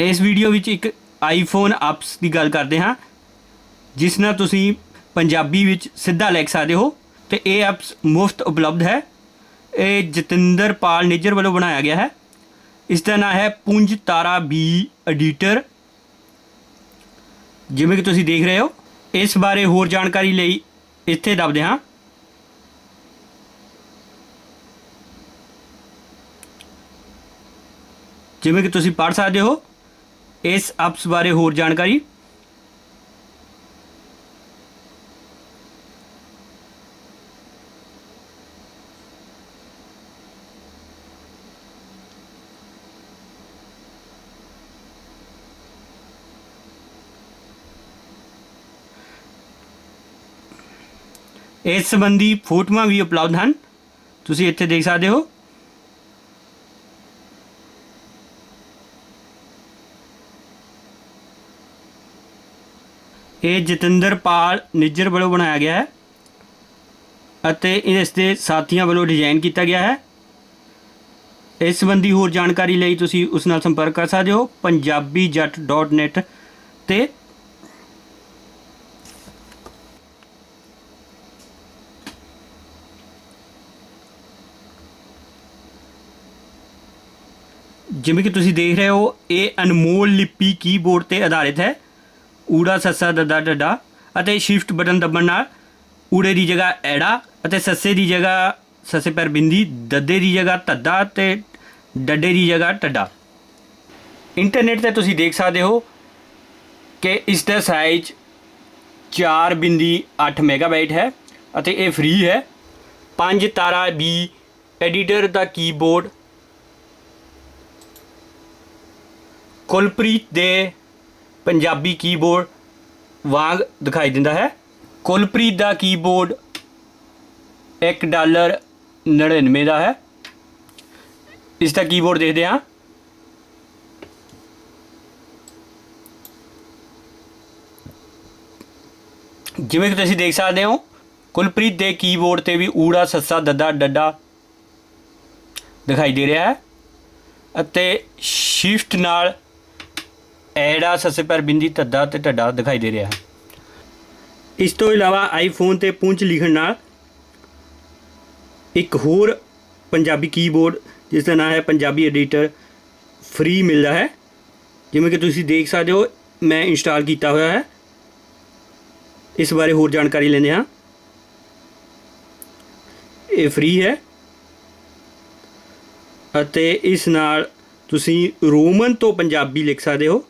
ਇਸ ਵੀਡੀਓ ਵਿੱਚ ਇੱਕ ਆਈਫੋਨ ਐਪਸ ਦੀ ਗੱਲ ਕਰਦੇ ਹਾਂ, ਜਿਸ ਨਾਲ ਤੁਸੀਂ ਪੰਜਾਬੀ ਵਿੱਚ ਸਿੱਧਾ ਲਿਖ ਸਕਦੇ ਹੋ ਤੇ ਇਹ ਐਪਸ ਮੁਫਤ ਉਪਲਬਧ ਹੈ। ਇਹ ਜਤਿੰਦਰ ਪਾਲ ਨਿੱਜਰ ਵੱਲੋਂ ਬਣਾਇਆ ਗਿਆ ਹੈ। ਇਸ ਦਾ ਨਾਮ ਹੈ ਪੁੰਜ ਤਾਰਾ ਬੀ ਐਡੀਟਰ। ਜਿਵੇਂ ਕਿ ਤੁਸੀਂ ਦੇਖ ਰਹੇ ਹੋ, ਇਸ ਬਾਰੇ ਹੋਰ ਜਾਣਕਾਰੀ ਲਈ ਇੱਥੇ ਦੱਬਦੇ ਹਾਂ। ਜਿਵੇਂ ਕਿ ਤੁਸੀਂ ਪੜ੍ਹ ਸਕਦੇ ਹੋ ਇਸ ਐਪਸ ਬਾਰੇ ਹੋਰ ਜਾਣਕਾਰੀ? ਇਸ ਸੰਬੰਧੀ ਫੋਟੋਆਂ ਵੀ ਉਪਲਬਧ ਹਨ। ਤੁਸੀਂ ਇੱਥੇ ਦੇਖ ਸਕਦੇ ਹੋ। ਇਹ ਜਤਿੰਦਰ ਪਾਲ ਨਿੱਜਰ ਵੱਲੋਂ ਬਣਾਇਆ ਗਿਆ ਹੈ ਅਤੇ ਇਸ ਦੇ ਸਾਥੀਆਂ ਵੱਲੋਂ ਡਿਜ਼ਾਈਨ ਕੀਤਾ ਗਿਆ ਹੈ। ਇਸ ਸੰਬੰਧੀ ਹੋਰ ਜਾਣਕਾਰੀ ਲਈ ਤੁਸੀਂ ਉਸ ਨਾਲ ਸੰਪਰਕ ਕਰ ਸਕਦੇ ਹੋ punjabijat.net ਤੇ ਜਿਵੇਂ ਕਿ ਤੁਸੀਂ ਦੇਖ ਰਹੇ ਹੋ, ਇਹ ਅਨਮੋਲ ਲਿਪੀ ਕੀਬੋਰਡ ਤੇ ਆਧਾਰਿਤ ਹੈ। ਊੜਾ ਸੱਸਾ ਦੱਦਾ ਡੱਡਾ ਅਤੇ ਸ਼ਿਫਟ ਬਟਨ ਦਬਾਉਣ ਨਾਲ ਊੜੇ ਦੀ ਜਗ੍ਹਾ ਐੜਾ ਅਤੇ ਸੱਸੇ ਦੀ ਜਗ੍ਹਾ ਸੱਸੇ ਪਰ ਬਿੰਦੀ, ਦੱਦੇ ਦੀ ਜਗ੍ਹਾ ਧੱਦਾ ਤੇ ਡੱਡੇ ਦੀ ਜਗ੍ਹਾ ਟੱਡਾ। ਇੰਟਰਨੈਟ ਤੇ ਤੁਸੀਂ ਦੇਖ ਸਕਦੇ ਹੋ ਕਿ ਇਸ ਦਾ ਸਾਈਜ਼ 4 ਬਿੰਦੀ 8 ਮੈਗਾਬਾਈਟ ਹੈ ਅਤੇ ਇਹ ਫ੍ਰੀ ਹੈ। ਪੰਜ ਤਾਰਾ ਬੀ ਐਡੀਟਰ ਦਾ ਕੀਬੋਰਡ ਕੁਲਪ੍ਰੀਤ ਦੇ ਪੰਜਾਬੀ ਕੀਬੋਰਡ ਵਾਂਗ ਦਿਖਾਈ ਦਿੰਦਾ ਹੈ। ਕੁਲਪ੍ਰੀਤ ਦਾ ਕੀਬੋਰਡ 1 ਡਾਲਰ 99 ਦਾ ਹੈ। ਇਸ ਦਾ ਕੀਬੋਰਡ ਦੇਖਦੇ ਹਾਂ। ਜਿਵੇਂ ਕਿ ਤੁਸੀਂ ਦੇਖ ਸਕਦੇ ਹੋ, ਕੁਲਪ੍ਰੀਤ ਦੇ ਕੀਬੋਰਡ ਤੇ ਵੀ ਊੜਾ, ਸੱਸਾ, ਦੱਦਾ, ਡੱਡਾ ਦਿਖਾਈ ਦੇ ਰਿਹਾ ਹੈ ਅਤੇ ਸ਼ਿਫਟ ਨਾਲ ਐੜਾ ਸੱਸੇ ਪਰ ਬਿੰਦੀ ਧੱਦਾ ਤੇ ਢੱਡਾ ਦਿਖਾਈ ਦੇ ਰਿਹਾ ਹੈ। ਇਸ ਤੋਂ ਇਲਾਵਾ ਆਈਫੋਨ ਤੇ ਪੁੰਚ ਲਿਖਣ ਨਾਲ ਇੱਕ ਹੋਰ ਪੰਜਾਬੀ ਕੀਬੋਰਡ, ਜਿਸ ਦਾ ਨਾਮ ਹੈ ਪੰਜਾਬੀ ਐਡੀਟਰ, ਫ੍ਰੀ ਮਿਲਦਾ ਹੈ। ਜਿਵੇਂ ਕਿ ਤੁਸੀਂ ਦੇਖ ਸਕਦੇ ਹੋ, ਮੈਂ ਇੰਸਟਾਲ ਕੀਤਾ ਹੋਇਆ ਹੈ। ਇਸ ਬਾਰੇ ਹੋਰ ਜਾਣਕਾਰੀ ਲੈਂਦੇ ਹਾਂ। ਇਹ ਫ੍ਰੀ ਹੈ। ਅਤੇ ਇਸ ਨਾਲ ਤੁਸੀਂ ਰੋਮਨ ਤੋਂ ਪੰਜਾਬੀ ਲਿਖ ਸਕਦੇ ਹੋ।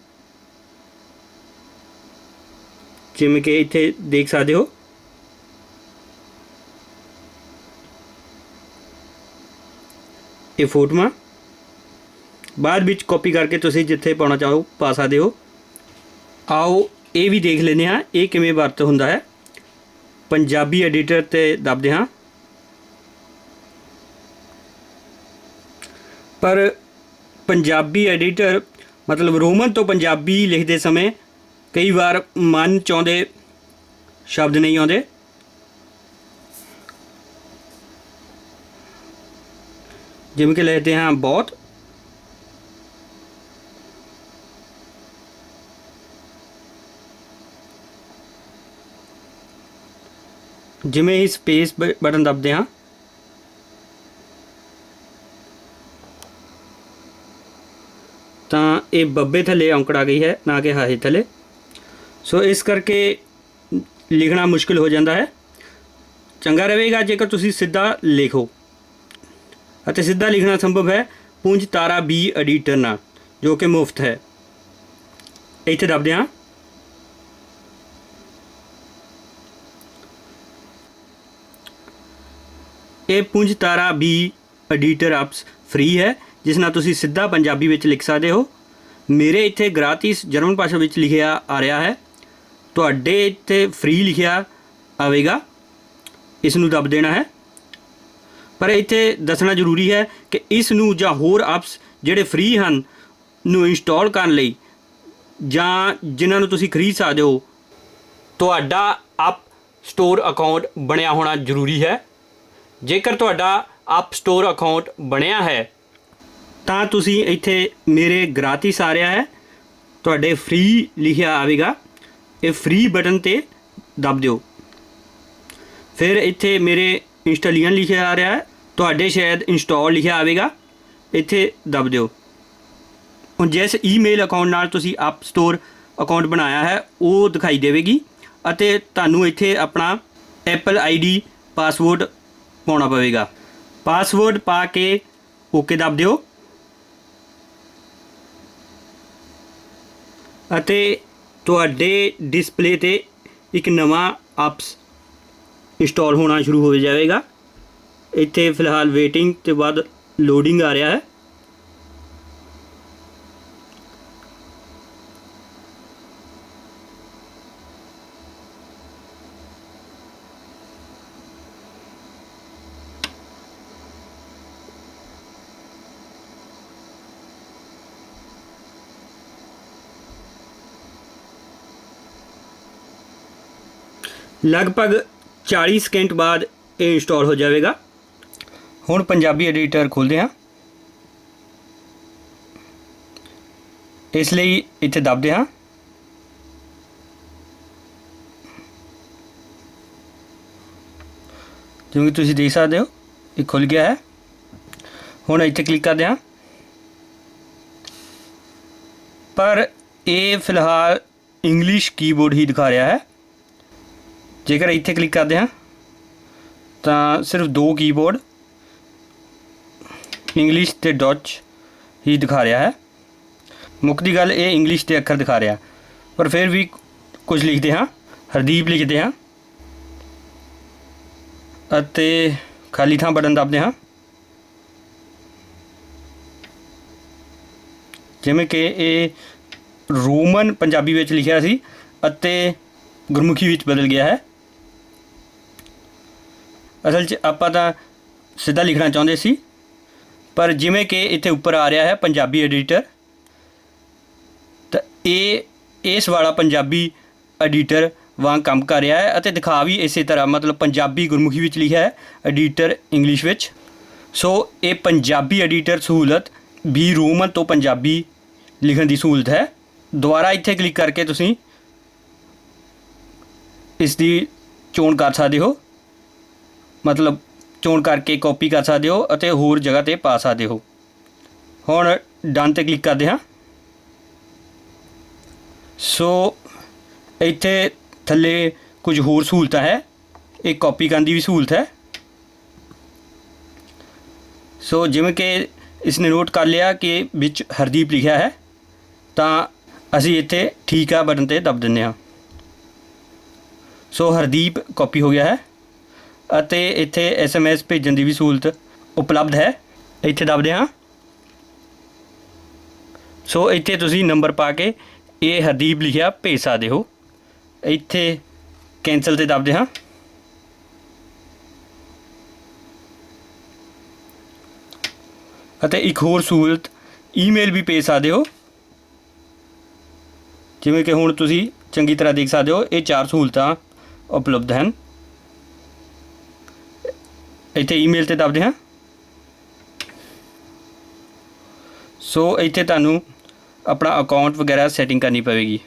ਜਿਵੇਂ ਕਿ ਇੱਥੇ ਦੇਖ ਸਕਦੇ ਹੋ। ਇਹ ਫੋਟੋਆਂ। ਬਾਅਦ ਵਿੱਚ ਕਾਪੀ ਕਰਕੇ ਤੁਸੀਂ ਜਿੱਥੇ ਪਾਉਣਾ ਚਾਹੋ ਪਾ ਸਕਦੇ ਹੋ। ਆਓ ਇਹ ਵੀ ਦੇਖ ਲੈਂਦੇ ਹਾਂ, ਇਹ ਕਿਵੇਂ ਵਰਤ ਹੁੰਦਾ ਹੈ। ਪੰਜਾਬੀ ਐਡੀਟਰ ਤੇ ਦੱਬਦੇ ਹਾਂ। ਪਰ ਪੰਜਾਬੀ ਐਡੀਟਰ ਮਤਲਬ ਰੋਮਨ ਤੋਂ ਪੰਜਾਬੀ ਲਿਖਦੇ ਸਮੇਂ ਕਈ ਵਾਰ ਮਨ 'ਚ ਆਉਂਦੇ, ਸ਼ਬਦ ਨਹੀਂ ਆਉਂਦੇ। ਜਿਵੇਂ ਕਿ ਲਿਖਦੇ ਹਾਂ, ਬਹੁਤ। ਜਿਵੇਂ ਹੀ ਸਪੇਸ ਬਟਨ ਦਬਦੇ ਹਾਂ। ਤਾਂ ਇਹ ਬੱਬੇ ਥੱਲੇ ਔਂਕੜ ਆ ਗਈ ਹੈ, ਨਾ ਕਿ ਹਾਹੇ ਥੱਲੇ। ਸੋ ਇਸ ਕਰਕੇ ਲਿਖਣਾ ਮੁਸ਼ਕਿਲ ਹੋ ਜਾਂਦਾ ਹੈ। ਚੰਗਾ ਰਹੇਗਾ ਜੇਕਰ ਤੁਸੀਂ ਸਿੱਧਾ ਲਿਖੋ। ਅਤੇ ਸਿੱਧਾ ਲਿਖਣਾ ਸੰਭਵ ਹੈ ਪੁੰਜ ਤਾਰਾ ਬੀ ਐਡੀਟਰ ਨਾਲ, ਜੋ ਕਿ ਮੁਫਤ ਹੈ। ਇੱਥੇ ਦੱਬਦੇ ਹਾਂ। ਇਹ ਪੁੰਜ ਤਾਰਾ ਬੀ ਐਡੀਟਰ ਐਪਸ ਫ੍ਰੀ ਹੈ, ਜਿਸ ਨਾਲ ਤੁਸੀਂ ਸਿੱਧਾ ਪੰਜਾਬੀ ਵਿੱਚ ਲਿਖ ਸਕਦੇ ਹੋ। ਮੇਰੇ ਇੱਥੇ ਗ੍ਰਾਤੀਸ ਜਰਮਨ ਭਾਸ਼ਾ ਵਿੱਚ ਲਿਖਿਆ ਆ ਰਿਹਾ ਹੈ। ਤੁਹਾਡੇ ਇੱਥੇ ਫ੍ਰੀ ਲਿਖਿਆ ਆਵੇਗਾ। ਇਸ ਨੂੰ ਦੱਬ ਦੇਣਾ ਹੈ। ਪਰ ਇੱਥੇ ਦੱਸਣਾ ਜ਼ਰੂਰੀ ਹੈ ਕਿ ਇਸ ਨੂੰ ਜਾਂ ਹੋਰ ਐਪਸ ਜਿਹੜੇ ਫ੍ਰੀ ਹਨ, ਨੂੰ ਇੰਸਟਾਲ ਕਰਨ ਲਈ ਜਾਂ ਜਿਨ੍ਹਾਂ ਨੂੰ ਤੁਸੀਂ ਖਰੀਦ ਸਕਦੇ ਹੋ, ਤੁਹਾਡਾ ਐਪ ਸਟੋਰ ਅਕਾਊਂਟ ਬਣਿਆ ਹੋਣਾ ਜ਼ਰੂਰੀ ਹੈ। ਜੇਕਰ ਤੁਹਾਡਾ ਐਪ ਸਟੋਰ ਅਕਾਊਂਟ ਬਣਿਆ ਹੈ, ਤਾਂ ਤੁਸੀਂ ਇੱਥੇ ਮੇਰੇ ਗ੍ਰਾਤੀਸ ਆ ਰਿਹਾ ਹੈ। ਤੁਹਾਡੇ ਫ੍ਰੀ ਲਿਖਿਆ ਆਵੇਗਾ। ਇਹ ਫ੍ਰੀ ਬਟਨ ਤੇ ਦਬ ਦਿਓ। ਫਿਰ ਇੱਥੇ ਮੇਰੇ ਇੰਸਟਾਲੀਅਨ ਲਿਖਿਆ ਆ ਰਿਹਾ ਹੈ। ਤੁਹਾਡੇ ਸ਼ਾਇਦ ਇੰਸਟਾਲ ਲਿਖਿਆ ਆਵੇਗਾ। ਇੱਥੇ ਦਬ ਦਿਓ। ਹੁਣ ਜਿਸ ਈਮੇਲ ਅਕਾਊਂਟ ਨਾਲ ਤੁਸੀਂ ਐਪ ਸਟੋਰ ਅਕਾਊਂਟ ਬਣਾਇਆ ਹੈ, ਉਹ ਦਿਖਾਈ ਦੇਵੇਗੀ ਅਤੇ ਤੁਹਾਨੂੰ ਇੱਥੇ ਆਪਣਾ ਐਪਲ ਆਈਡੀ ਪਾਸਵਰਡ ਪਾਉਣਾ ਪਵੇਗਾ। ਪਾਸਵਰਡ ਪਾ ਕੇ ਓਕੇ ਦਬ ਦਿਓ। ਅਤੇ ਤੁਹਾਡੇ ਡਿਸਪਲੇ ਤੇ ਇੱਕ ਨਵਾਂ ਐਪਸ ਇੰਸਟਾਲ ਹੋਣਾ ਸ਼ੁਰੂ ਹੋ ਜਾਵੇਗਾ। ਇੱਥੇ ਫਿਲਹਾਲ ਵੇਟਿੰਗ ਤੇ ਬਾਅਦ ਲੋਡਿੰਗ ਆ ਰਿਹਾ ਹੈ। ਲਗਭਗ 40 ਸਕਿੰਟ ਬਾਅਦ ਇਹ ਇੰਸਟਾਲ ਹੋ ਜਾਵੇਗਾ। ਹੁਣ ਪੰਜਾਬੀ ਐਡੀਟਰ ਖੋਲਦੇ ਹਾਂ। ਇਸ ਲਈ ਇੱਥੇ ਦਬਦੇ ਹਾਂ। ਜਿਵੇਂ ਤੁਸੀਂ ਦੇਖ ਸਕਦੇ ਹੋ, ਇਹ ਖੁੱਲ ਗਿਆ ਹੈ। ਹੁਣ ਇੱਥੇ ਕਲਿੱਕ ਕਰਦੇ ਹਾਂ। ਪਰ ਇਹ ਫਿਲਹਾਲ ਇੰਗਲਿਸ਼ ਕੀਬੋਰਡ ਹੀ ਦਿਖਾ ਰਿਹਾ ਹੈ। ਜੇਕਰ ਇੱਥੇ ਕਲਿੱਕ ਕਰਦੇ ਹਾਂ, ਤਾਂ ਸਿਰਫ ਦੋ ਕੀਬੋਰਡ ਇੰਗਲਿਸ਼ ਤੇ ਡਚ ਹੀ ਦਿਖਾ ਰਿਹਾ ਹੈ। ਮੁੱਖ ਦੀ ਗੱਲ ਇਹ ਇੰਗਲਿਸ਼ ਦੇ ਅੱਖਰ ਦਿਖਾ ਰਿਹਾ। ਪਰ ਫਿਰ ਵੀ ਕੁਝ ਲਿਖਦੇ ਹਾਂ, ਹਰਦੀਪ ਲਿਖਦੇ ਹਾਂ ਅਤੇ ਖਾਲੀ ਥਾਂ ਬਟਨ ਦਬਦੇ ਹਾਂ। ਜਿਵੇਂ ਕਿ ਇਹ ਰੋਮਨ ਪੰਜਾਬੀ ਵਿੱਚ ਲਿਖਿਆ ਸੀ ਅਤੇ ਗੁਰਮੁਖੀ ਵਿੱਚ ਬਦਲ ਗਿਆ ਹੈ। ਅਸਲ 'ਚ ਆਪਾਂ ਤਾਂ ਸਿੱਧਾ ਲਿਖਣਾ ਚਾਹੁੰਦੇ ਸੀ, ਪਰ ਜਿਵੇਂ ਕਿ ਇੱਥੇ ਉੱਪਰ ਆ ਰਿਹਾ ਹੈ ਪੰਜਾਬੀ ਐਡੀਟਰ, ਤਾਂ ਇਹ, ਇਸ ਵਾਲਾ ਪੰਜਾਬੀ ਐਡੀਟਰ ਵਾਂਗ ਕੰਮ ਕਰ ਰਿਹਾ ਹੈ ਅਤੇ ਦਿਖਾ ਵੀ ਇਸੇ ਤਰ੍ਹਾਂ ਮਤਲਬ ਪੰਜਾਬੀ ਗੁਰਮੁਖੀ ਵਿੱਚ ਲਿਖਿਆ ਹੈ ਐਡੀਟਰ ਇੰਗਲਿਸ਼ ਵਿੱਚ। ਸੋ ਇਹ ਪੰਜਾਬੀ ਐਡੀਟਰ ਸਹੂਲਤ ਵੀ ਰੋਮਨ ਤੋਂ ਪੰਜਾਬੀ ਲਿਖਣ ਦੀ ਸਹੂਲਤ ਹੈ। ਦੁਬਾਰਾ ਇੱਥੇ ਕਲਿੱਕ ਕਰਕੇ ਤੁਸੀਂ ਇਸ ਦੀ ਚੋਣ ਕਰ ਸਕਦੇ ਹੋ। ਮਤਲਬ ਚੋਣ ਕਰਕੇ ਕਾਪੀ ਕਰ ਸਕਦੇ ਹੋ ਅਤੇ ਹੋਰ ਜਗ੍ਹਾ ਤੇ ਪਾ ਸਕਦੇ ਹੋ। ਹੁਣ ਡਨ ਤੇ ਕਲਿੱਕ ਕਰਦੇ ਹਾਂ। ਸੋ ਇੱਥੇ ਥੱਲੇ ਕੁਝ ਹੋਰ ਸਹੂਲਤਾਂ ਹੈ। ਇਹ ਕਾਪੀ ਕਰਨ ਦੀ ਵੀ ਸਹੂਲਤ ਹੈ। ਸੋ ਜਿਵੇਂ ਕਿ ਇਸਨੇ ਨੋਟ ਕਰ ਲਿਆ ਕਿ ਵਿੱਚ ਹਰਦੀਪ ਲਿਖਿਆ ਹੈ, ਤਾਂ ਅਸੀਂ ਇੱਥੇ ਠੀਕ ਆ ਬਟਨ ਤੇ ਦਬ ਦਿੰਦੇ ਹਾਂ। ਸੋ ਹਰਦੀਪ ਕਾਪੀ ਹੋ ਗਿਆ ਹੈ। ਅਤੇ ਇੱਥੇ ਐਸਐਮਐਸ ਭੇਜਣ ਦੀ ਵੀ ਸਹੂਲਤ ਉਪਲਬਧ ਹੈ। ਇੱਥੇ ਦੱਬਦੇ ਹਾਂ। ਸੋ ਇੱਥੇ ਤੁਸੀਂ ਨੰਬਰ ਪਾ ਕੇ ਇਹ ਹਰਦੀਪ ਲਿਖਿਆ ਭੇਜ ਸਕਦੇ ਹੋ। ਇੱਥੇ ਕੈਂਸਲ ਤੇ ਦੱਬਦੇ ਹਾਂ। ਅਤੇ ਇੱਕ ਹੋਰ ਸਹੂਲਤ ਈਮੇਲ ਵੀ ਭੇਜ ਸਕਦੇ ਹੋ। ਜਿਵੇਂ ਕਿ ਹੁਣ ਤੁਸੀਂ ਚੰਗੀ ਤਰ੍ਹਾਂ ਦੇਖ ਸਕਦੇ ਹੋ, ਇਹ ਚਾਰ ਸਹੂਲਤਾਂ ਉਪਲਬਧ ਹਨ। ਇੱਥੇ ਈਮੇਲ ਤੇ ਦੱਬਦੇ ਹਾਂ। ਸੋ ਇੱਥੇ ਤੁਹਾਨੂੰ ਆਪਣਾ ਅਕਾਊਂਟ ਵਗੈਰਾ ਸੈਟਿੰਗ ਕਰਨੀ ਪਵੇਗੀ।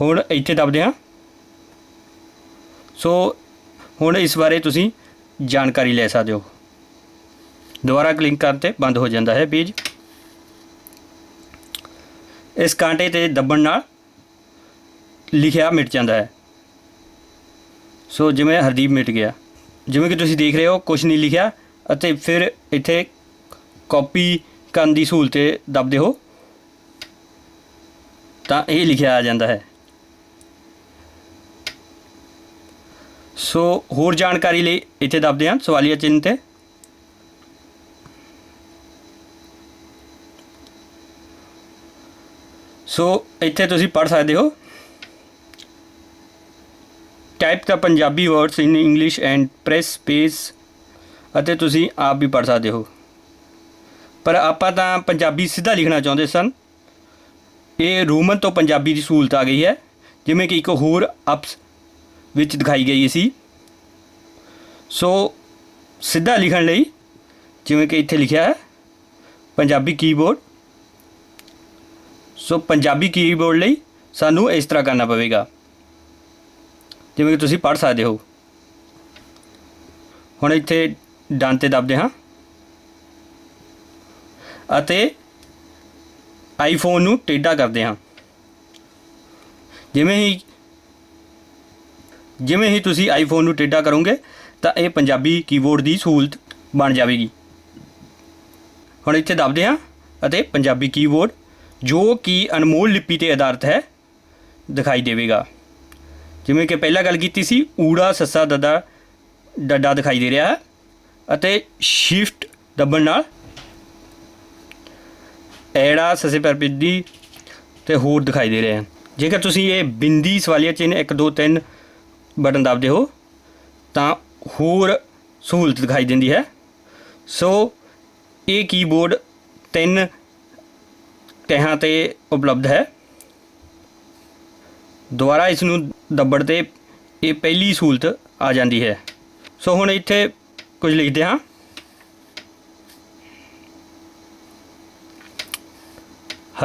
ਹੁਣ ਇੱਥੇ ਦੱਬਦੇ ਹਾਂ। ਸੋ ਹੁਣ ਇਸ ਬਾਰੇ ਤੁਸੀਂ ਜਾਣਕਾਰੀ ਲੈ ਸਕਦੇ ਹੋ। ਦੁਬਾਰਾ ਕਲਿੱਕ ਕਰਨ ਤੇ ਬੰਦ ਹੋ ਜਾਂਦਾ ਹੈ ਪੇਜ ਇਸ ਕਾਂਟੇ ਤੇ ਦੱਬਣ ਨਾਲ ਲਿਖਿਆ ਮਿਟ ਜਾਂਦਾ ਹੈ। ਸੋ ਜਿਵੇਂ ਹਰਦੀਪ ਮਿਟ ਗਿਆ, ਜਿਵੇਂ ਕਿ ਤੁਸੀਂ ਦੇਖ ਰਹੇ ਹੋ ਕੁਝ ਨਹੀਂ ਲਿਖਿਆ ਅਤੇ ਫਿਰ ਇੱਥੇ ਕਾਪੀ ਕਰਨ ਦੀ ਸਹੂਲਤ ਦੱਬਦੇ ਹੋ। ਤਾਂ ਇਹ ਲਿਖਿਆ ਆ ਜਾਂਦਾ ਹੈ। ਸੋ ਹੋਰ ਜਾਣਕਾਰੀ ਲਈ ਇੱਥੇ ਦੱਬਦੇ ਹਾਂ ਸਵਾਲੀਆ ਚਿੰਨ੍ਹ ਤੇ। ਸੋ ਇੱਥੇ ਤੁਸੀਂ ਪੜ੍ਹ ਸਕਦੇ ਹੋ। Type the Punjabi words in English and press space ਅਤੇ ਤੁਸੀਂ ਆਪ ਵੀ ਪੜ੍ਹ ਸਕਦੇ ਹੋ। ਪਰ ਆਪਾਂ ਤਾਂ ਪੰਜਾਬੀ ਸਿੱਧਾ ਲਿਖਣਾ ਚਾਹੁੰਦੇ ਸਨ। ਇਹ ਰੋਮਨ ਤੋਂ ਪੰਜਾਬੀ ਦੀ ਸਹੂਲਤ ਆ ਗਈ ਹੈ, ਜਿਵੇਂ ਕਿ ਇੱਕ ਹੋਰ ਅਪਸ ਵਿੱਚ ਦਿਖਾਈ ਗਈ ਸੀ। ਸੋ ਸਿੱਧਾ ਲਿਖਣ ਲਈ ਜਿਵੇਂ ਕਿ ਇੱਥੇ ਲਿਖਿਆ ਹੈ, Punjabi keyboard so Punjabi keyboard ਲਈ ਸਾਨੂੰ ਇਸ ਤਰ੍ਹਾਂ ਕਰਨਾ ਪਵੇਗਾ। ਜਿਵੇਂ ਕਿ ਤੁਸੀਂ ਪੜ੍ਹ ਸਕਦੇ ਹੋ। ਹੁਣ ਇੱਥੇ ਡਨ ਤੇ ਦਬਦੇ ਹਾਂ। ਅਤੇ ਆਈਫੋਨ ਨੂੰ ਟੇਢਾ ਕਰਦੇ ਹਾਂ। ਜਿਵੇਂ ਹੀ ਜਿਵੇਂ ਹੀ ਤੁਸੀਂ ਆਈਫੋਨ ਨੂੰ ਟੇਢਾ ਕਰੋਗੇ, ਤਾਂ ਇਹ ਪੰਜਾਬੀ ਕੀਬੋਰਡ ਦੀ ਸਹੂਲਤ ਬਣ ਜਾਵੇਗੀ। ਹੁਣ ਇੱਥੇ ਦਬਦੇ ਹਾਂ ਅਤੇ ਪੰਜਾਬੀ ਕੀਬੋਰਡ ਜੋ ਕਿ ਅਨਮੋਲ ਲਿਪੀ ਤੇ ਆਧਾਰਿਤ ਹੈ, ਦਿਖਾਈ ਦੇਵੇਗਾ। ਜਿਵੇਂ ਕਿ ਪਹਿਲਾਂ ਗੱਲ ਕੀਤੀ ਸੀ, ਊੜਾ, ਸੱਸਾ, ਦਦਾ, ਡੱਡਾ ਦਿਖਾਈ ਦੇ ਰਿਹਾ ਹੈ ਅਤੇ ਸ਼ਿਫਟ ਦੱਬਣ ਨਾਲ ਐੜਾ, ਸੱਸੇ ਪੈਰ ਬਿੰਦੀ ਤੇ ਹੋਰ ਦਿਖਾਈ ਦੇ ਰਹੇ ਹਨ ਜੇਕਰ ਤੁਸੀਂ ਇਹ ਬਿੰਦੀ ਸਵਾਲੀਆ ਚਿੰਨ੍ਹ 1 2 3 ਬਟਨ ਦਬਦੇ ਹੋ, ਤਾਂ ਹੋਰ ਸਹੂਲਤ ਦਿਖਾਈ ਦਿੰਦੀ ਹੈ। ਸੋ ਇਹ ਕੀਬੋਰਡ ਤਿੰਨ ਤਹਾਂ ਤੇ ਉਪਲਬਧ ਹੈ। ਦੁਬਾਰਾ ਇਸ ਨੂੰ ਦੱਬੜ ਤੇ ਇਹ ਪਹਿਲੀ ਸਹੂਲਤ ਆ ਜਾਂਦੀ ਹੈ। ਸੋ ਹੁਣ ਇੱਥੇ ਕੁਝ ਲਿਖਦੇ ਹਾਂ।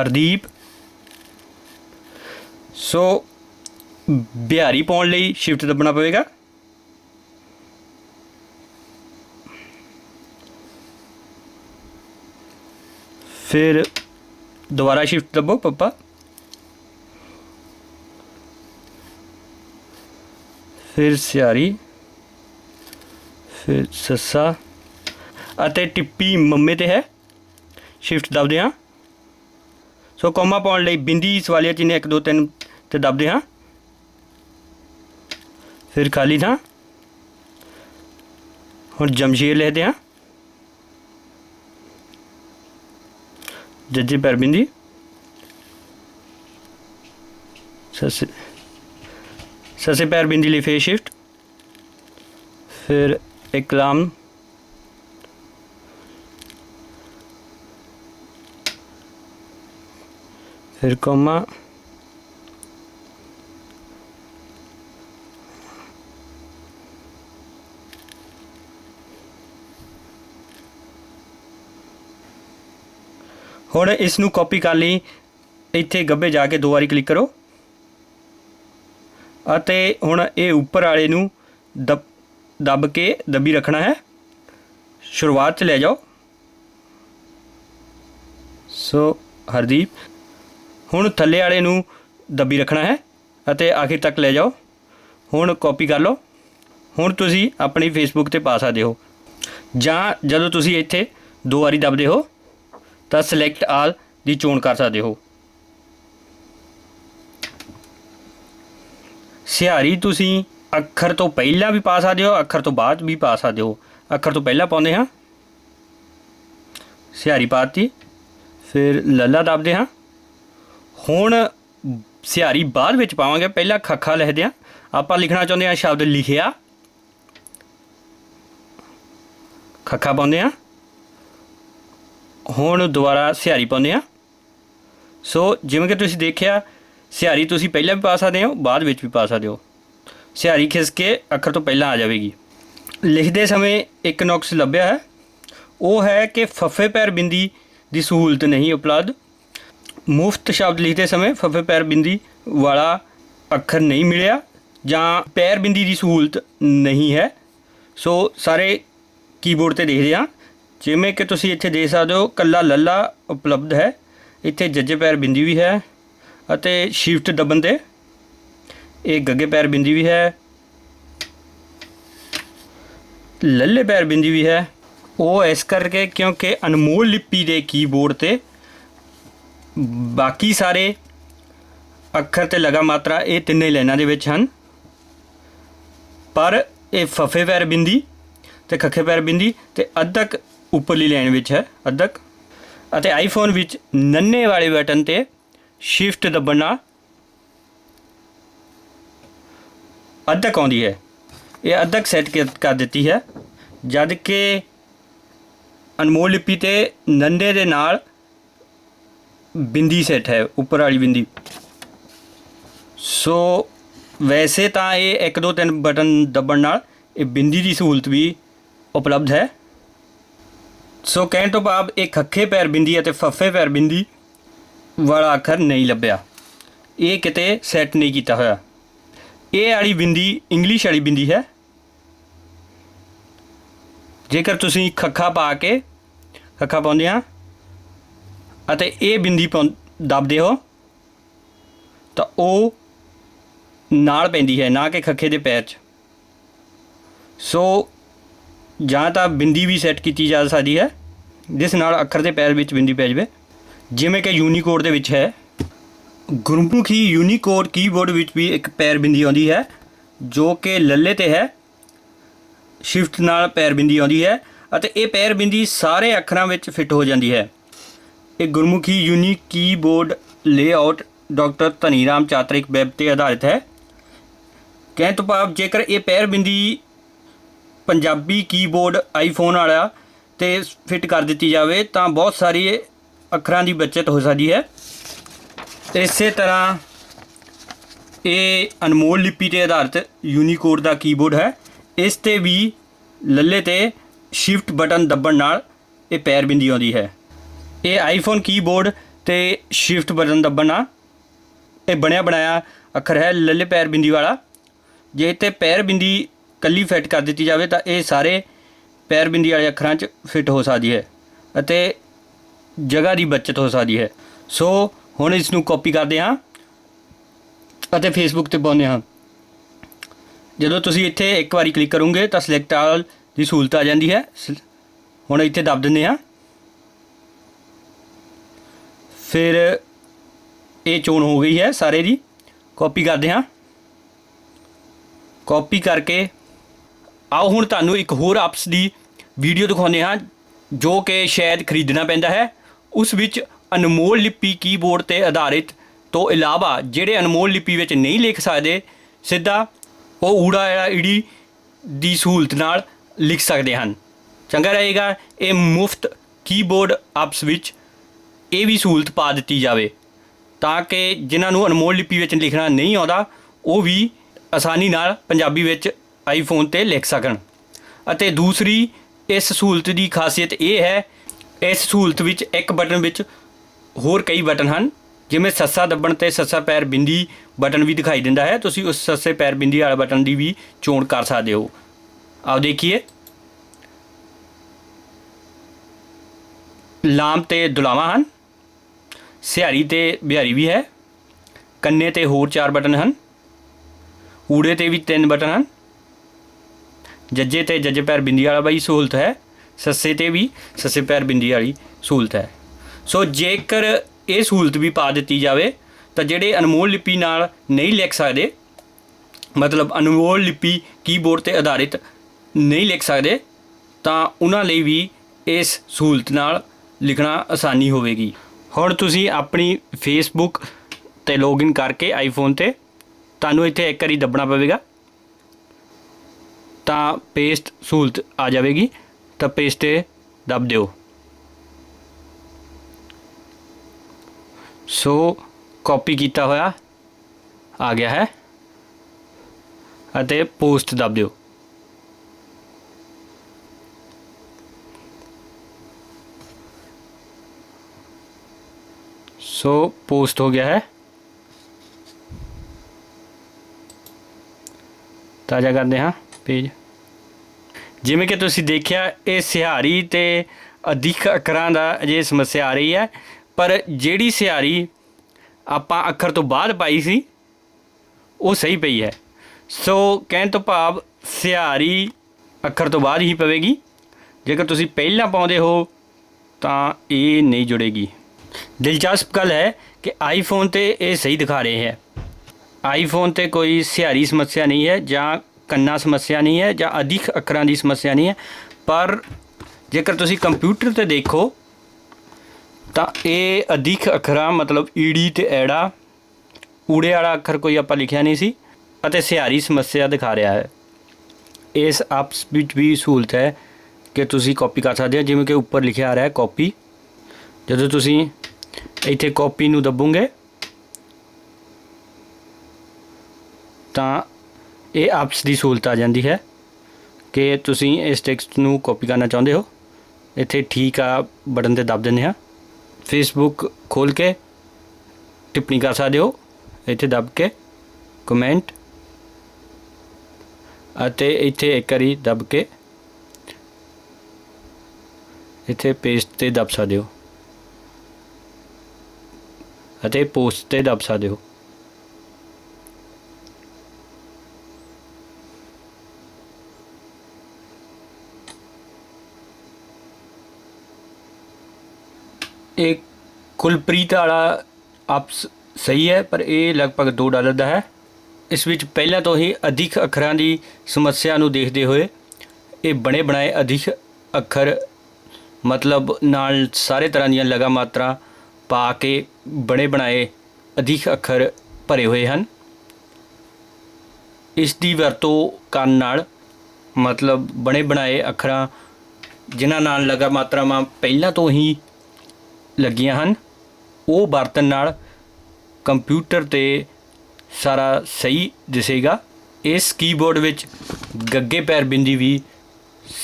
ਹਰਦੀਪ। ਸੋ ਬਿਹਾਰੀ ਪਾਉਣ ਲਈ ਸ਼ਿਫਟ ਦੱਬਣਾ ਪਵੇਗਾ। ਫਿਰ ਦੁਬਾਰਾ ਸ਼ਿਫਟ ਦੱਬੋ ਪਪਾ। ਫਿਰ ਸਿਆਰੀ, ਫਿਰ ਸੱਸਾ ਅਤੇ ਟਿੱਪੀ ਮੰਮੇ ਤੇ ਹੈ। ਸ਼ਿਫਟ ਦਬਦੇ ਹਾਂ। ਸੋ ਕੋਮਾ ਪਾਉਣ ਲਈ ਬਿੰਦੀ ਸਵਾਲੀਆ ਚਿੰਨ੍ਹ 1 2 3 ਤੇ ਦਬਦੇ ਹਾਂ। ਫਿਰ ਖਾਲੀ ਥਾਂ। ਹੁਣ ਜਮਸ਼ੀਰ ਲਿਖਦੇ ਹਾਂ। ਜੱਜੀ ਪੈਰ ਬਿੰਦੀ। ਸਸੇ ਸੱਸੇ ਪੈਰ ਬਿੰਦੀ ਲਈ ਫੇਸ ਸ਼ਿਫਟ ਫਿਰ ਇਕਲਾਮ ਫਿਰ ਕੋਮਾ ਹੁਣ ਇਸ ਨੂੰ ਕਾਪੀ ਕਰ ਲਈ। ਇੱਥੇ ਗੱਬੇ ਜਾ ਕੇ ਦੋ ਵਾਰੀ ਕਲਿੱਕ ਕਰੋ। ਅਤੇ ਹੁਣ ਇਹ ਉੱਪਰ ਵਾਲੇ ਨੂੰ ਦਬ ਦਬ ਕੇ ਦਬੀ ਰੱਖਣਾ ਹੈ। ਸ਼ੁਰੂਆਤ 'ਚ ਲੈ ਜਾਓ। ਸੋ ਹਰਦੀਪ, ਹੁਣ ਥੱਲੇ ਵਾਲੇ ਨੂੰ ਦੱਬੀ ਰੱਖਣਾ ਹੈ ਅਤੇ ਆਖਿਰ ਤੱਕ ਲੈ ਜਾਓ। ਹੁਣ ਕਾਪੀ ਕਰ ਲਓ। ਹੁਣ ਤੁਸੀਂ ਆਪਣੀ ਫੇਸਬੁੱਕ ਤੇ ਪਾ ਸਕਦੇ ਹੋ। ਜਾਂ ਜਦੋਂ ਤੁਸੀਂ ਇੱਥੇ ਦੋ ਵਾਰੀ ਦੱਬਦੇ ਹੋ, ਤਾਂ ਸਿਲੈਕਟ ਆਲ ਦੀ ਚੋਣ ਕਰ ਸਕਦੇ ਹੋ। ਸਿਹਾਰੀ ਤੁਸੀਂ ਅੱਖਰ ਤੋਂ ਪਹਿਲਾਂ ਵੀ ਪਾ ਸਕਦੇ ਹੋ, ਅੱਖਰ ਤੋਂ ਬਾਅਦ ਵੀ ਪਾ ਸਕਦੇ ਹੋ। ਅੱਖਰ ਤੋਂ ਪਹਿਲਾਂ ਪਾਉਂਦੇ ਹਾਂ। ਸਿਹਾਰੀ ਪਾਤੀ। ਫਿਰ ਲੱਲਾ ਦੱਬਦੇ ਹਾਂ। ਹੁਣ ਸਿਹਾਰੀ ਬਾਅਦ ਵਿੱਚ ਪਾਵਾਂਗੇ। ਪਹਿਲਾਂ ਖੱਖਾ ਲਿਖਦੇ ਹਾਂ। ਆਪਾਂ ਲਿਖਣਾ ਚਾਹੁੰਦੇ ਹਾਂ ਸ਼ਬਦ ਲਿਖਿਆ। ਖੱਖਾ ਪਾਉਂਦੇ ਹਾਂ। ਹੁਣ ਦੁਬਾਰਾ ਸਿਹਾਰੀ ਪਾਉਂਦੇ ਹਾਂ। ਸੋ ਜਿਵੇਂ ਕਿ ਤੁਸੀਂ ਦੇਖਿਆ ਸਿਹਾਰੀ ਤੁਸੀਂ ਪਹਿਲਾਂ ਵੀ ਪਾ ਸਕਦੇ ਹੋ, ਬਾਅਦ ਵਿੱਚ ਵੀ ਪਾ ਸਕਦੇ ਹੋ। ਸਿਹਾਰੀ ਖਿਸ ਕੇ ਅੱਖਰ ਤੋਂ ਪਹਿਲਾਂ ਆ ਜਾਵੇਗੀ। ਲਿਖਦੇ ਸਮੇਂ ਇੱਕ ਨੁਕਸ ਲੱਭਿਆ ਹੈ। ਉਹ ਹੈ ਕਿ ਫੱਫੇ ਪੈਰ ਬਿੰਦੀ ਦੀ ਸਹੂਲਤ ਨਹੀਂ ਉਪਲਬਧ। ਮੁਫਤ ਸ਼ਬਦ ਲਿਖਦੇ ਸਮੇਂ ਫੱਫੇ ਪੈਰ ਬਿੰਦੀ ਵਾਲਾ ਅੱਖਰ ਨਹੀਂ ਮਿਲਿਆ ਜਾਂ ਪੈਰ ਬਿੰਦੀ ਦੀ ਸਹੂਲਤ ਨਹੀਂ ਹੈ। ਸੋ ਸਾਰੇ ਕੀਬੋਰਡ ਤੇ ਦੇਖਦੇ ਹਾਂ। ਜਿਵੇਂ ਕਿ ਤੁਸੀਂ ਇੱਥੇ ਦੇਖ ਸਕਦੇ ਹੋ, ਕੱਲਾ ਲੱਲਾ ਉਪਲਬਧ ਹੈ। ਇੱਥੇ ਜੱਜੇ ਪੈਰ ਬਿੰਦੀ ਵੀ ਹੈ। ਅਤੇ ਸ਼ਿਫਟ ਦਬਨ ਤੇ ਇਹ ਗੱਗੇ ਪੈਰ ਬਿੰਦੀ ਵੀ ਹੈ, ਲੱਲੇ ਪੈਰ ਬਿੰਦੀ ਵੀ ਹੈ। ਉਹ ਇਸ ਕਰਕੇ ਕਿਉਂਕਿ ਅਨਮੋਲ ਲਿਪੀ ਦੇ ਕੀਬੋਰਡ ਤੇ ਬਾਕੀ ਸਾਰੇ ਅੱਖਰ ਤੇ ਲਗਾ ਮਾਤਰਾ ਇਹ ਤਿੰਨੇ ਲਾਈਨਾਂ ਦੇ ਵਿੱਚ ਹਨ। ਪਰ ਇਹ ਫਫੇ ਪੈਰ ਬਿੰਦੀ ਤੇ ਖੱਖੇ ਪੈਰ ਬਿੰਦੀ ਤੇ ਅੱਧਕ ਉੱਪਰਲੀ ਲਾਈਨ ਵਿੱਚ ਹੈ, ਅੱਧਕ। ਅਤੇ ਆਈਫੋਨ ਵਿੱਚ ਨੰਨੇ ਵਾਲੇ ਬਟਨ ਤੇ ਸ਼ਿਫਟ ਦੱਬਣ ਨਾਲ ਅੱਧਕ ਆਉਂਦੀ ਹੈ। ਇਹ ਅੱਧਕ ਸੈੱਟ ਕਰ ਦਿੱਤੀ ਹੈ। ਜਦ ਕਿ ਅਨਮੋਲ ਲਿਪੀ ਤੇ ਨੰਦੇ ਦੇ ਨਾਲ ਬਿੰਦੀ ਸੈੱਟ ਹੈ, ਉੱਪਰ ਵਾਲੀ ਬਿੰਦੀ। ਸੋ ਵੈਸੇ ਤਾਂ ਇਹ 1 2 3 ਬਟਨ ਦਬਣ ਨਾਲ ਇਹ ਬਿੰਦੀ ਦੀ ਸਹੂਲਤ ਵੀ ਉਪਲਬਧ ਹੈ। ਸੋ ਕਹਿਣ ਤੋਂ ਭਾਵ ਇਹ ਖੱਖੇ ਪੈਰ ਬਿੰਦੀ ਅਤੇ ਫੱਫੇ ਪੈਰ ਬਿੰਦੀ ਵਾਲਾ ਅੱਖਰ ਨਹੀਂ ਲੱਭਿਆ। ਇਹ ਕਿਤੇ ਸੈੱਟ ਨਹੀਂ ਕੀਤਾ ਹੋਇਆ। ਇਹ ਵਾਲੀ ਬਿੰਦੀ ਇੰਗਲਿਸ਼ ਵਾਲੀ ਬਿੰਦੀ ਹੈ। ਜੇਕਰ ਤੁਸੀਂ ਖੱਖਾ ਪਾ ਕੇ ਖੱਖਾ ਪਾਉਂਦੇ ਆ ਅਤੇ ਇਹ ਬਿੰਦੀ ਪਾਉਂ- ਦੱਬਦੇ ਹੋ, ਤਾਂ ਉਹ ਨਾਲ ਪੈਂਦੀ ਹੈ, ਨਾ ਕਿ ਖੱਖੇ ਦੇ ਪੈਰ 'ਚ। ਸੋ ਜਾਂ ਤਾਂ ਬਿੰਦੀ ਵੀ ਸੈੱਟ ਕੀਤੀ ਜਾ ਸਕਦੀ ਹੈ, ਜਿਸ ਨਾਲ ਅੱਖਰ ਦੇ ਪੈਰ ਵਿੱਚ ਬਿੰਦੀ ਪੈ ਜਾਵੇ। ਜਿਵੇਂ ਕਿ ਯੂਨੀਕੋਡ ਦੇ ਵਿੱਚ ਹੈ। ਗੁਰਮੁਖੀ ਯੂਨੀਕੋਡ ਕੀਬੋਰਡ ਵਿੱਚ ਵੀ ਇੱਕ ਪੈਰ ਬਿੰਦੀ ਆਉਂਦੀ ਹੈ, ਜੋ ਕਿ ਲੱਲੇ ਤੇ ਹੈ। ਸ਼ਿਫਟ ਨਾਲ ਪੈਰ ਬਿੰਦੀ ਆਉਂਦੀ ਹੈ ਅਤੇ ਇਹ ਪੈਰ ਬਿੰਦੀ ਸਾਰੇ ਅੱਖਰਾਂ ਵਿੱਚ ਫਿੱਟ ਹੋ ਜਾਂਦੀ ਹੈ। ਇਹ Gurmukhi unique keyboard layout doctor Dhaniram Chatrik web ਤੇ ਆਧਾਰਿਤ ਹੈ। ਕਹਿਣ ਤੋਂ ਭਾਵ ਜੇਕਰ ਇਹ ਪੈਰ ਬਿੰਦੀ ਪੰਜਾਬੀ ਕੀਬੋਰਡ ਆਈਫੋਨ ਵਾਲਾ ਤੇ ਫਿੱਟ ਕਰ ਦਿੱਤੀ ਜਾਵੇ, ਤਾਂ ਬਹੁਤ ਸਾਰੀ ਅੱਖਰਾਂ ਦੀ ਬਚਤ ਹੋ ਸਕਦੀ ਹੈ। ਇਸੇ ਤਰ੍ਹਾਂ ਇਹ ਅਨਮੋਲ ਲਿਪੀ ਤੇ ਆਧਾਰਿਤ ਯੂਨੀਕੋਡ ਦਾ ਕੀਬੋਰਡ ਹੈ। ਇਸ ਤੇ ਵੀ ਲੱਲੇ ਤੇ ਸ਼ਿਫਟ ਬਟਨ ਦੱਬਣ ਨਾਲ ਇਹ ਪੈਰ ਬਿੰਦੀ ਆਉਂਦੀ ਹੈ। ਇਹ ਆਈਫੋਨ ਕੀਬੋਰਡ ਤੇ ਸ਼ਿਫਟ ਬਟਨ ਦੱਬਣ ਨਾਲ ਇਹ ਬਣਿਆ ਬਣਾਇਆ ਅੱਖਰ ਹੈ ਲੱਲੇ ਪੈਰ ਬਿੰਦੀ ਵਾਲਾ। ਜੇ ਤੇ ਪੈਰ ਬਿੰਦੀ ਕੱਲੀ ਫਿੱਟ ਕਰ ਦਿੱਤੀ ਜਾਵੇ ਤਾਂ ਇਹ ਸਾਰੇ ਪੈਰ ਬਿੰਦੀ ਵਾਲੇ ਅੱਖਰਾਂ 'ਚ ਫਿੱਟ ਹੋ ਸਕਦੀ ਹੈ। ਅਤੇ ਜਗ੍ਹਾ ਦੀ ਬਚਤ ਹੋ ਸਕਦੀ ਹੈ। ਸੋ ਹੁਣ ਇਸ ਨੂੰ ਕਾਪੀ ਕਰਦੇ ਹਾਂ ਅਤੇ ਫੇਸਬੁੱਕ ਤੇ ਪਾਉਂਦੇ ਹਾਂ। ਜਦੋਂ ਤੁਸੀਂ ਇੱਥੇ ਇੱਕ ਵਾਰੀ ਕਲਿੱਕ ਕਰੋਗੇ ਤਾਂ ਸਿਲੈਕਟ ਆਲ ਦੀ ਸਹੂਲਤ ਆ ਜਾਂਦੀ ਹੈ। ਸ- ਹੁਣ ਇੱਥੇ ਦੱਬ ਦਿੰਦੇ ਹਾਂ। ਫਿਰ ਇਹ ਚੋਣ ਹੋ ਗਈ ਹੈ ਸਾਰੇ ਦੀ। ਕਾਪੀ ਕਰਦੇ ਹਾਂ। ਕਾਪੀ ਕਰਕੇ ਆਓ ਹੁਣ ਤੁਹਾਨੂੰ ਇੱਕ ਹੋਰ ਆਪਸ ਦੀ ਵੀਡੀਓ ਦਿਖਾਉਂਦੇ ਹਾਂ, ਜੋ ਕਿ ਸ਼ਾਇਦ ਖਰੀਦਣਾ ਪੈਂਦਾ ਹੈ। ਉਸ ਵਿੱਚ ਅਨਮੋਲ ਲਿਪੀ ਕੀਬੋਰਡ ਤੇ ਆਧਾਰਿਤ ਤੋਂ ਇਲਾਵਾ ਜਿਹੜੇ ਅਨਮੋਲ ਲਿਪੀ ਵਿੱਚ ਨਹੀਂ ਲਿਖ ਸਕਦੇ, ਸਿੱਧਾ ਉਹ ਊੜਾ ਜਾਂ ਈੜੀ ਦੀ ਸਹੂਲਤ ਨਾਲ ਲਿਖ ਸਕਦੇ ਹਨ। ਚੰਗਾ ਰਹੇਗਾ ਇਹ ਮੁਫਤ ਕੀਬੋਰਡ ਆਪਸ ਵਿੱਚ ਇਹ ਵੀ ਸਹੂਲਤ ਪਾ ਦਿੱਤੀ ਜਾਵੇ, ਤਾਂ ਕਿ ਜਿਨ੍ਹਾਂ ਨੂੰ ਅਨਮੋਲ ਲਿਪੀ ਵਿੱਚ ਲਿਖਣਾ ਨਹੀਂ ਆਉਂਦਾ, ਉਹ ਵੀ ਆਸਾਨੀ ਨਾਲ ਪੰਜਾਬੀ ਵਿੱਚ ਆਈਫੋਨ ਤੇ ਲਿਖ ਸਕਣ। ਅਤੇ ਦੂਸਰੀ ਇਸ ਸਹੂਲਤ ਦੀ ਖਾਸੀਅਤ ਇਹ ਹੈ ਇਸ ਸਹੂਲਤ ਵਿੱਚ ਇੱਕ ਬਟਨ ਵਿੱਚ ਹੋਰ ਕਈ ਬਟਨ ਹਨ, ਜਿਵੇਂ ਸੱਸਾ ਦੱਬਣ ਤੇ ਸੱਸਾ ਪੈਰ ਬਿੰਦੀ ਬਟਨ ਵੀ ਦਿਖਾਈ ਦਿੰਦਾ ਹੈ। ਤੁਸੀਂ ਉਸ ਸੱਸੇ ਪੈਰ ਬਿੰਦੀ ਵਾਲੇ ਬਟਨ ਦੀ ਵੀ ਚੋਣ ਕਰ ਸਕਦੇ ਹੋ। ਆਓ ਦੇਖੀਏ। ਲਾਮ ਤੇ ਦੁਲਾਵਾਂ ਹਨ। ਸਿਹਾਰੀ ਤੇ ਬਿਹਾਰੀ ਵੀ ਹੈ। ਕੰਨੇ ਤੇ ਹੋਰ ਚਾਰ ਬਟਨ ਹਨ। ਊੜੇ ਤੇ ਵੀ ਤਿੰਨ ਬਟਨ ਹਨ। ਜੱਜੇ ਤੇ ਜੱਜੇ ਪੈਰ ਬਿੰਦੀ ਵਾਲਾ ਬਾਈ ਸਹੂਲਤ ਹੈ। ਸੱਸੇ ਤੇ ਵੀ, ਸੱਸੇ ਪੈਰ ਬਿੰਦੀ ਵਾਲੀ ਸਹੂਲਤ ਹੈ। ਸੋ ਜੇਕਰ ਇਹ ਸਹੂਲਤ ਵੀ ਪਾ ਦਿੱਤੀ ਜਾਵੇ, ਤਾਂ ਜਿਹੜੇ ਅਨਮੋਲ ਲਿਪੀ ਨਾਲ ਨਹੀਂ ਲਿਖ ਸਕਦੇ, ਮਤਲਬ ਅਨਮੋਲ ਲਿਪੀ ਕੀਬੋਰਡ ਤੇ ਆਧਾਰਿਤ ਨਹੀਂ ਲਿਖ ਸਕਦੇ, ਤਾਂ ਉਹਨਾਂ ਲਈ ਵੀ ਇਸ ਸਹੂਲਤ ਨਾਲ ਲਿਖਣਾ ਆਸਾਨੀ ਹੋਵੇਗੀ। ਹੁਣ ਤੁਸੀਂ ਆਪਣੀ ਫੇਸਬੁੱਕ ਤੇ ਲੌਗਇਨ ਕਰਕੇ ਆਈਫੋਨ ਤੇ ਤੁਹਾਨੂੰ ਇੱਥੇ ਇੱਕ ਵਾਰੀ ਦੱਬਣਾ ਪਵੇਗਾ, ਤਾਂ ਪੇਸਟ ਸਹੂਲਤ ਆ ਜਾਵੇਗੀ। ਤਾਂ ਪੇਸਟ ਤੇ ਦੱਬ ਦਿਓ ਸੋ ਕਾਪੀ ਕੀਤਾ ਹੋਇਆ ਆ ਗਿਆ ਹੈ ਅਤੇ ਪੋਸਟ ਦੱਬ ਦਿਓ ਸੋ ਪੋਸਟ ਹੋ ਗਿਆ ਹੈ ਤਾਜ਼ਾ ਕਰਦੇ ਹਾਂ ਪੇਜ ਜਿਵੇਂ ਕਿ ਤੁਸੀਂ ਦੇਖਿਆ, ਇਹ ਸਿਹਾਰੀ ਤੇ ਅਧਿਕ ਅੱਖਰਾਂ ਦਾ ਅਜੇ ਸਮੱਸਿਆ ਆ ਰਹੀ ਹੈ। ਪਰ ਜਿਹੜੀ ਸਿਹਾਰੀ ਆਪਾਂ ਅੱਖਰ ਤੋਂ ਬਾਅਦ ਪਾਈ ਸੀ, ਉਹ ਸਹੀ ਪਈ ਹੈ। ਸੋ ਕਹਿਣ ਤੋਂ ਭਾਵ ਸਿਹਾਰੀ ਅੱਖਰ ਤੋਂ ਬਾਅਦ ਹੀ ਪਵੇਗੀ। ਜੇਕਰ ਤੁਸੀਂ ਪਹਿਲਾਂ ਪਾਉਂਦੇ ਹੋ, ਤਾਂ ਇਹ ਨਹੀਂ ਜੁੜੇਗੀ। ਦਿਲਚਸਪ ਗੱਲ ਹੈ ਕਿ ਆਈਫੋਨ ਤੇ ਇਹ ਸਹੀ ਦਿਖਾ ਰਹੇ ਹੈ। ਆਈਫੋਨ ਤੇ ਕੋਈ ਸਿਹਾਰੀ ਸਮੱਸਿਆ ਨਹੀਂ ਹੈ ਜਾਂ ਕੰਨਾ ਸਮੱਸਿਆ ਨਹੀਂ ਹੈ ਜਾਂ ਅਧਿਕ ਅੱਖਰਾਂ ਦੀ ਸਮੱਸਿਆ ਨਹੀਂ ਹੈ, ਪਰ ਜੇਕਰ ਤੁਸੀਂ ਕੰਪਿਊਟਰ ਤੇ ਦੇਖੋ, ਤਾਂ ਇਹ ਅਧਿਕ ਅੱਖਰਾਂ, ਮਤਲਬ ਈੜੀ ਤੇ ਐੜਾ, ਊੜੇ ਵਾਲਾ ਅੱਖਰ ਕੋਈ ਆਪਾਂ ਲਿਖਿਆ ਨਹੀਂ ਸੀ ਅਤੇ ਸਿਹਾਰੀ ਸਮੱਸਿਆ ਦਿਖਾ ਰਿਹਾ ਹੈ। ਇਸ ਆਪਸ ਵਿੱਚ ਵੀ ਸਹੂਲਤ ਹੈ ਕਿ ਤੁਸੀਂ ਕਾਪੀ ਕਰ ਸਕਦੇ ਹੋ, ਜਿਵੇਂ ਕਿ ਉੱਪਰ ਲਿਖਿਆ ਆ ਰਿਹਾ ਹੈ ਕਾਪੀ। ਜਦੋਂ ਤੁਸੀਂ ਇੱਥੇ ਕਾਪੀ ਨੂੰ ਦੱਬੋਗੇ, ਤਾਂ ਇਹ ਆਪਸ ਦੀ ਸਹੂਲਤ ਆ ਜਾਂਦੀ ਹੈ ਕਿ ਤੁਸੀਂ ਇਸ ਟੈਕਸਟ ਨੂੰ ਕਾਪੀ ਕਰਨਾ ਚਾਹੁੰਦੇ ਹੋ। ਇੱਥੇ ਠੀਕ ਆ, ਬਟਨ ਤੇ ਦੱਬ ਦਿੰਦੇ ਹਾਂ। ਫੇਸਬੁੱਕ ਖੋਲ ਕੇ ਟਿੱਪਣੀ ਕਰ ਸਕਦੇ ਹੋ। ਇੱਥੇ ਦੱਬ ਕੇ ਕਮੈਂਟ ਅਤੇ ਇੱਥੇ ਇੱਕ ਵਾਰੀ ਦੱਬ ਕੇ ਇੱਥੇ ਪੇਸਟ ਤੇ ਦੱਬ ਸਕਦੇ ਹੋ। ਅਤੇ ਪੋਸਟ ਤੇ ਦੱਬ ਸਕਦੇ ਹੋ। ਇਹ ਕੁਲਪ੍ਰੀਤ ਵਾਲਾ ਆਪਸ ਸਹੀ ਹੈ, ਪਰ ਇਹ ਲਗਭਗ 2 ਡਾਲਰ ਦਾ ਹੈ। ਇਸ ਵਿੱਚ ਪਹਿਲਾਂ ਤੋਂ ਹੀ ਅਧਿਕ ਅੱਖਰਾਂ ਦੀ ਸਮੱਸਿਆ ਨੂੰ ਦੇਖਦੇ ਹੋਏ ਇਹ ਬਣੇ ਬਣਾਏ ਅਧਿਕ ਅੱਖਰ, ਮਤਲਬ ਨਾਲ ਸਾਰੇ ਤਰ੍ਹਾਂ ਦੀਆਂ ਲਗਾ ਮਾਤਰਾ ਪਾ ਕੇ ਬਣੇ ਬਣਾਏ ਅਧਿਕ ਅੱਖਰ ਭਰੇ ਹੋਏ ਹਨ। ਇਸ ਦੀ ਵਰਤੋਂ ਕਰਨ ਨਾਲ ਮਤਲਬ ਬਣੇ ਬਣਾਏ ਅੱਖਰਾਂ, ਜਿਨ੍ਹਾਂ ਨਾਲ ਲਗਾ ਮਾਤਰਾਵਾਂ ਪਹਿਲਾਂ ਤੋਂ ਹੀ ਲੱਗੀਆਂ ਹਨ। ਉਹ ਵਰਤਨ ਨਾਲ ਕੰਪਿਊਟਰ ਤੇ ਸਾਰਾ ਸਹੀ ਦਿਸੇਗਾ। ਇਸ ਕੀਬੋਰਡ ਵਿੱਚ ਗੱਗੇ ਪੈਰ ਬਿੰਦੀ ਵੀ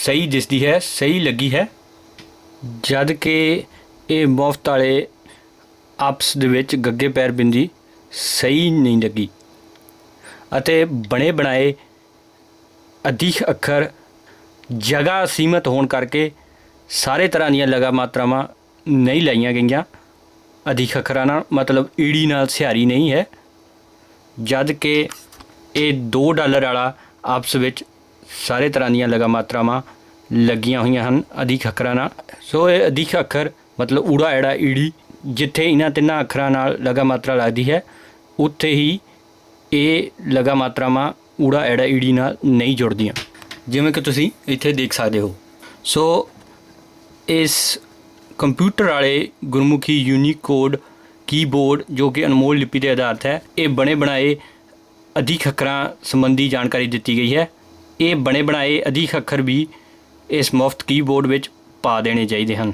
ਸਹੀ ਦਿਸਦੀ ਹੈ, ਸਹੀ ਲੱਗੀ ਹੈ। ਜਦ ਕਿ ਇਹ ਮੁਫਤ ਵਾਲੇ ਆਪਸ ਦੇ ਵਿੱਚ ਗੱਗੇ ਪੈਰ ਬਿੰਦੀ ਸਹੀ ਨਹੀਂ ਲੱਗੀ ਅਤੇ ਬਣੇ ਬਣਾਏ ਅਧਿਕ ਅੱਖਰ ਜਗ੍ਹਾ ਸੀਮਤ ਹੋਣ ਕਰਕੇ ਸਾਰੇ ਤਰ੍ਹਾਂ ਦੀਆਂ ਲਗਾ ਮਾਤਰਾਵਾਂ ਨਹੀਂ ਲਾਈਆਂ ਗਈਆਂ। ਅਧਿਕ ਅੱਖਰਾਂ ਨਾਲ ਮਤਲਬ ਈੜੀ ਨਾਲ ਸਿਹਾਰੀ ਨਹੀਂ ਹੈ। ਜਦ ਕਿ ਇਹ 2 ਡਾਲਰ ਵਾਲਾ ਆਪਸ ਵਿੱਚ ਸਾਰੇ ਤਰ੍ਹਾਂ ਦੀਆਂ ਲਗਾ ਮਾਤਰਾਵਾਂ ਲੱਗੀਆਂ ਹੋਈਆਂ ਹਨ ਅਧਿਕ ਅੱਖਰਾਂ ਨਾਲ। ਸੋ ਇਹ ਅਧਿਕ ਅੱਖਰ ਮਤਲਬ ਊੜਾ, ਐੜਾ, ਈੜੀ ਜਿੱਥੇ ਇਹਨਾਂ ਤਿੰਨਾਂ ਅੱਖਰਾਂ ਨਾਲ ਲਗਾ ਮਾਤਰਾ ਲੱਗਦੀ ਹੈ, ਉੱਥੇ ਹੀ ਇਹ ਲਗਾ ਮਾਤਰਾਵਾਂ ਊੜਾ, ਐੜਾ, ਈੜੀ ਨਾਲ ਨਹੀਂ ਜੁੜਦੀਆਂ। ਜਿਵੇਂ ਕਿ ਤੁਸੀਂ ਇੱਥੇ ਦੇਖ ਸਕਦੇ ਹੋ। ਸੋ ਇਸ ਕੰਪਿਊਟਰ ਵਾਲੇ ਗੁਰਮੁਖੀ ਯੂਨੀਕੋਡ ਕੀਬੋਰਡ ਜੋ ਕਿ ਅਨਮੋਲ ਲਿਪੀ ਦੇ ਆਧਾਰਤ ਹੈ, ਇਹ ਬਣੇ ਬਣਾਏ ਅਧਿਕ ਅੱਖਰਾਂ ਸੰਬੰਧੀ ਜਾਣਕਾਰੀ ਦਿੱਤੀ ਗਈ ਹੈ। ਇਹ ਬਣੇ ਬਣਾਏ ਅਧਿਕ ਅੱਖਰ ਵੀ ਇਸ ਮੁਫਤ ਕੀਬੋਰਡ ਵਿੱਚ ਪਾ ਦੇਣੇ ਚਾਹੀਦੇ ਹਨ।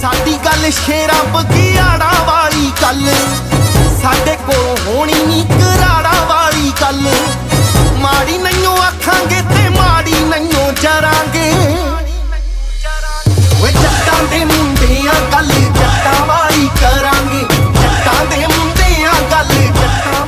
ਸਾਡੀ ਗੱਲ ਸ਼ੇਰਾ ਬਗਿਆੜਾ ਵਾਲੀ ਗੱਲ? ਸਾਡੇ ਕੋਲ ਹੋਣੀ ਨਹੀਂ ਕਰਾੜਾ ਵਾਲੀ ਗੱਲ। ਮਾੜੀ ਨਹੀਂਓ ਆਖਾਂਗੇ ਤੇ ਮਾੜੀ ਨਹੀਂਓ ਚਰਾਂਗੇ ਓਏ ਜੱਟਾਂ ਦੇ ਮੁੰਡਿਆਂ ਗੱਲ ਜੱਟਾਂ ਵਾਲੀ ਕਰਾਂਗੇ। ਜੱਟਾਂ ਦੇ ਮੁੰਡਿਆਂ ਗੱਲ ਜੱਟਾਂ